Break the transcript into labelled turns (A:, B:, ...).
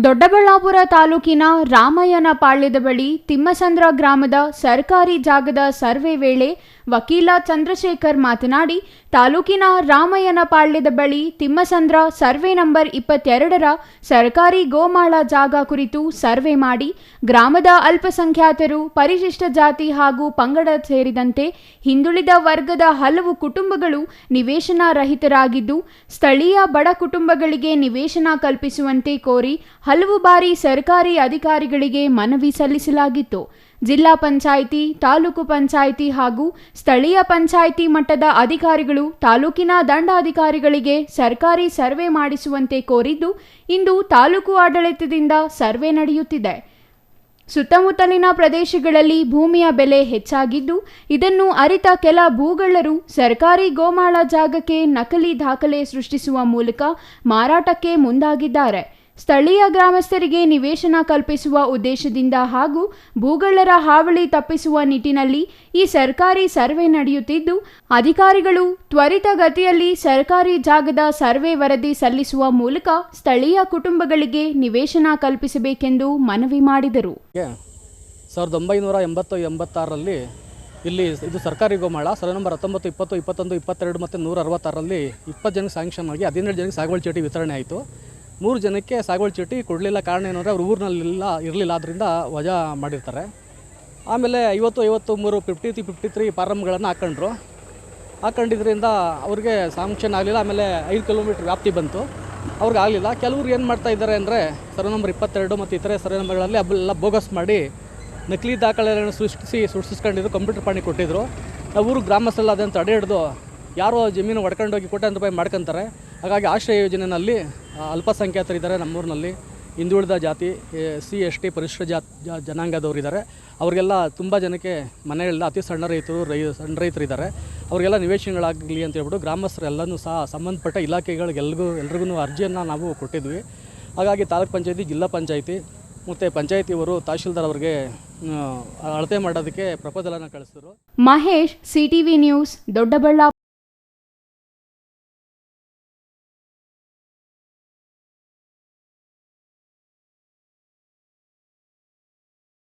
A: ದೊಡ್ಡಬಳ್ಳಾಪುರ ತಾಲೂಕಿನ ರಾಮಯ್ಯನ ಪಾಳ್ಯದ ಬಳಿ ತಿಮ್ಮಸಂದ್ರ ಗ್ರಾಮದ ಸರ್ಕಾರಿ ಜಾಗದ ಸರ್ವೆ ವೇಳೆ ವಕೀಲ ಚಂದ್ರಶೇಖರ್ ಮಾತನಾಡಿ, ತಾಲೂಕಿನ ರಾಮಯ್ಯನ ಪಾಳ್ಯದ ಬಳಿ ತಿಮ್ಮಸಂದ್ರ ಸರ್ವೆ ನಂಬರ್ ಇಪ್ಪತ್ತೆರಡರ ಸರ್ಕಾರಿ ಗೋಮಾಳ ಜಾಗ ಕುರಿತು ಸರ್ವೆ ಮಾಡಿ, ಗ್ರಾಮದ ಅಲ್ಪಸಂಖ್ಯಾತರು, ಪರಿಶಿಷ್ಟ ಜಾತಿ ಹಾಗೂ ಪಂಗಡ ಸೇರಿದಂತೆ ಹಿಂದುಳಿದ ವರ್ಗದ ಹಲವು ಕುಟುಂಬಗಳು ನಿವೇಶನ ರಹಿತರಾಗಿದ್ದು, ಸ್ಥಳೀಯ ಬಡ ಕುಟುಂಬಗಳಿಗೆ ನಿವೇಶನ ಕಲ್ಪಿಸುವಂತೆ ಕೋರಿ ಹಲವು ಬಾರಿ ಸರ್ಕಾರಿ ಅಧಿಕಾರಿಗಳಿಗೆ ಮನವಿ ಸಲ್ಲಿಸಲಾಗಿತ್ತು. ಜಿಲ್ಲಾ ಪಂಚಾಯಿತಿ, ತಾಲೂಕು ಪಂಚಾಯಿತಿ ಹಾಗೂ ಸ್ಥಳೀಯ ಪಂಚಾಯಿತಿ ಮಟ್ಟದ ಅಧಿಕಾರಿಗಳು ತಾಲೂಕಿನ ದಂಡಾಧಿಕಾರಿಗಳಿಗೆ ಸರ್ಕಾರಿ ಸರ್ವೆ ಮಾಡಿಸುವಂತೆ ಕೋರಿದ್ದು, ಇಂದು ತಾಲೂಕು ಆಡಳಿತದಿಂದ ಸರ್ವೆ ನಡೆಯುತ್ತಿದೆ. ಸುತ್ತಮುತ್ತಲಿನ ಪ್ರದೇಶಗಳಲ್ಲಿ ಭೂಮಿಯ ಬೆಲೆ ಹೆಚ್ಚಾಗಿದ್ದು, ಇದನ್ನು ಅರಿತ ಕೆಲ ಭೂಗಳ್ಳರು ಸರ್ಕಾರಿ ಗೋಮಾಳ ಜಾಗಕ್ಕೆ ನಕಲಿ ದಾಖಲೆ ಸೃಷ್ಟಿಸುವ ಮೂಲಕ ಮಾರಾಟಕ್ಕೆ ಮುಂದಾಗಿದ್ದಾರೆ. ಸ್ಥಳೀಯ ಗ್ರಾಮಸ್ಥರಿಗೆ ನಿವೇಶನ ಕಲ್ಪಿಸುವ ಉದ್ದೇಶದಿಂದ ಹಾಗೂ ಭೂಗಳ್ಳರ ಹಾವಳಿ ತಪ್ಪಿಸುವ ನಿಟ್ಟಿನಲ್ಲಿ ಈ ಸರ್ಕಾರಿ ಸರ್ವೆ ನಡೆಯುತ್ತಿದ್ದು, ಅಧಿಕಾರಿಗಳು ತ್ವರಿತಗತಿಯಲ್ಲಿ ಸರ್ಕಾರಿ ಜಾಗದ ಸರ್ವೆ ವರದಿ ಸಲ್ಲಿಸುವ ಮೂಲಕ ಸ್ಥಳೀಯ ಕುಟುಂಬಗಳಿಗೆ ನಿವೇಶನ ಕಲ್ಪಿಸಬೇಕೆಂದು ಮನವಿ ಮಾಡಿದರು.
B: ಸಾವಿರದ ಒಂಬೈನೂರ ಎಂಬತ್ತು ಎಂಬತ್ತಾರರಲ್ಲಿ ಇಲ್ಲಿ ಇದು ಸರ್ಕಾರಿ ಗೋಮಾಳ ಸರ್ ನಂಬರ್ ಹತ್ತೊಂಬತ್ತು, ಇಪ್ಪತ್ತು, ಇಪ್ಪತ್ತೊಂದು, ಇಪ್ಪತ್ತೆರಡು ಮತ್ತು ನೂರ ಅರವತ್ತಾರರಲ್ಲಿ ಇಪ್ಪತ್ತು ಜನಕ್ಕೆ ಸ್ಯಾಂಕ್ಷನ್ ಆಗಿ ಹದಿನೇಳು ಜನಕ್ಕೆ ಸಾಗುವಳಿ ಚೀಟಿ ವಿತರಣೆ ಆಯಿತು. ಮೂರು ಜನಕ್ಕೆ ಸಾಗುವಳಿ ಚೀಟಿ ಕೊಡಲಿಲ್ಲ. ಕಾರಣ ಏನಂದರೆ ಅವ್ರ ಊರಿನಲ್ಲಿಲ್ಲ ಇರಲಿಲ್ಲ. ಆದ್ದರಿಂದ ವಜಾ ಮಾಡಿರ್ತಾರೆ. ಆಮೇಲೆ ಐವತ್ತು ಐವತ್ತು ಮೂರು ಫಿಫ್ಟಿ ತ್ರೀ ಫಿಫ್ಟಿ ತ್ರೀ ಫಾರಮ್ಗಳನ್ನು ಹಾಕೊಂಡ್ರು. ಹಾಕೊಂಡಿದ್ರಿಂದ ಅವ್ರಿಗೆ ಸಾಂಕ್ಷನ್ ಆಗಲಿಲ್ಲ. ಆಮೇಲೆ ಐದು ಕಿಲೋಮೀಟ್ರ್ ವ್ಯಾಪ್ತಿ ಬಂತು. ಅವ್ರಿಗೆ ಆಗಲಿಲ್ಲ. ಕೆಲವ್ರು ಏನು ಮಾಡ್ತಾ ಇದ್ದಾರೆ ಅಂದರೆ ಸರ್ವೆ ನಂಬರ್ ಇಪ್ಪತ್ತೆರಡು ಮತ್ತು ಇತರೆ ಸರ್ವೆ ನಂಬರ್ಗಳಲ್ಲಿ ಅವೆಲ್ಲ ಬೋಗಸ್ ಮಾಡಿ ನಕಲಿ ದಾಖಲೆಗಳನ್ನು ಸೃಷ್ಟಿಸಿ ಸೃಷ್ಟಿಸ್ಕೊಂಡಿದ್ರು. ಕಂಪ್ಯೂಟರ್ ಪಾಣಿ ಕೊಟ್ಟಿದ್ರು. ನಾವು ಊರು ಗ್ರಾಮಸ್ಥರೆಲ್ಲ ಅದಂತ ತಡೆ ಹಿಡಿದು ಯಾರೋ ಜಮೀನು ಹೊಡ್ಕೊಂಡೋಗಿ ಕೋಟ್ಯಾಂತರ ರೂಪಾಯಿ ಮಾಡ್ಕೊತಾರೆ. ಹಾಗಾಗಿ ಆಶ್ರಯ ಯೋಜನೆಯಲ್ಲಿ ಅಲ್ಪಸಂಖ್ಯಾತರಿದ್ದಾರೆ ನಮ್ಮೂರಿನಲ್ಲಿ. ಹಿಂದುಳಿದ ಜಾತಿ ಸಿ, ಎಸ್, ಟಿ, ಪರಿಶಿಷ್ಟ ಜಾತ್ ಜನಾಂಗದವರು ಜನಾಂಗದವರಿದ್ದಾರೆ. ಅವರಿಗೆಲ್ಲ ತುಂಬ ಜನಕ್ಕೆ ಮನೆಗಳಿಂದ ಅತಿ ಸಣ್ಣ ರೈತರು, ರೈ, ಸಣ್ಣ ರೈತರಿದ್ದಾರೆ. ಅವರಿಗೆಲ್ಲ ನಿವೇಶನಗಳಾಗಲಿ ಅಂತ ಹೇಳ್ಬಿಟ್ಟು ಗ್ರಾಮಸ್ಥರೆಲ್ಲನೂ ಸಹ ಸಂಬಂಧಪಟ್ಟ ಇಲಾಖೆಗಳಿಗೆಲ್ಲಗೂ ಎಲ್ರಿಗೂ ಅರ್ಜಿಯನ್ನು ನಾವು ಕೊಟ್ಟಿದ್ವಿ. ಹಾಗಾಗಿ ತಾಲೂಕ್ ಪಂಚಾಯತಿ, ಜಿಲ್ಲಾ ಪಂಚಾಯತಿ ಮತ್ತು ಪಂಚಾಯತಿಯವರು ತಹಶೀಲ್ದಾರ್ ಅವರಿಗೆ ಅಳತೆ ಮಾಡೋದಕ್ಕೆ ಪ್ರಪೋಸಲನ್ನು ಕಳಿಸಿದ್ರು.
A: Mahesh, CTV news, Doddaballapura.